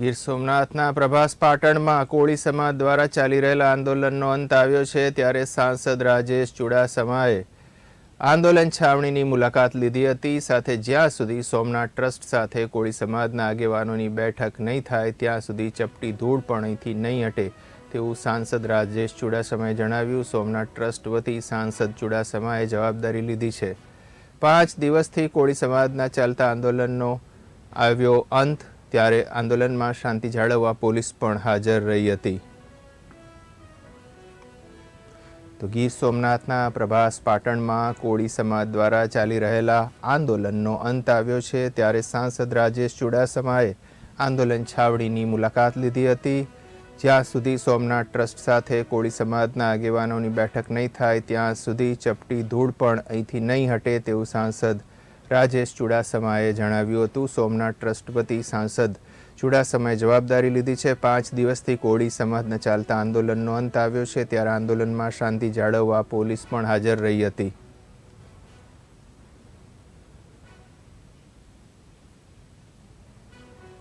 ગીર સોમનાથના પ્રભાસ પાટણમાં કોળી સમાજ દ્વારા ચાલી રહેલા આંદોલનનો અંત આવ્યો છે ત્યારે સાંસદ રાજેશ ચુડાસમાએ આંદોલન છાવણીની મુલાકાત લીધી હતી. સાથે જ્યાં સુધી સોમનાથ ટ્રસ્ટ સાથે કોળી સમાજના આગેવાનોની બેઠક નહીં થાય, ત્યાં સુધી ચપટી ધૂળ પણ અહીંથી નહીં હટે, તેવું સાંસદ રાજેશ ચુડાસમાએ જણાવ્યું. સોમનાથ ટ્રસ્ટ વતી સાંસદ ચુડાસમાએ જવાબદારી લીધી છે. પાંચ દિવસથી કોળી સમાજના ચાલતા આંદોલનનો આવ્યો અંત. ત્યારે આંદોલનમાં શાંતિ જાળવવા પોલીસ પણ હાજર રહી હતી. તો ગીર સોમનાથના પ્રભાસ પાટણમાં કોળી સમાજ દ્વારા ચાલી રહેલા આંદોલનનો અંત આવ્યો છે, ત્યારે સાંસદ રાજેશ ચુડાસમાએ આંદોલન છાવણીની મુલાકાત લીધી હતી. જ્યાં સુધી સોમનાથ ટ્રસ્ટ સાથે કોળી સમાજના આગેવાનોની બેઠક નહીં થાય, ત્યાં સુધી ચપટી ધૂળ પણ અહીંથી નહીં હટે તેવું સાંસદ રાજેશ ચુડાસમાએ જણાવ્યું હતું. સોમનાથ ટ્રસ્ટપતિ સાંસદ ચુડાસમાએ જવાબદારી લીધી છે. પાંચ દિવસથી કોળી સમાજના ચાલતા આંદોલનનો અંત આવ્યો છે. ત્યારે આંદોલનમાં શાંતિ જાળવવા પોલીસ પણ હાજર રહી હતી.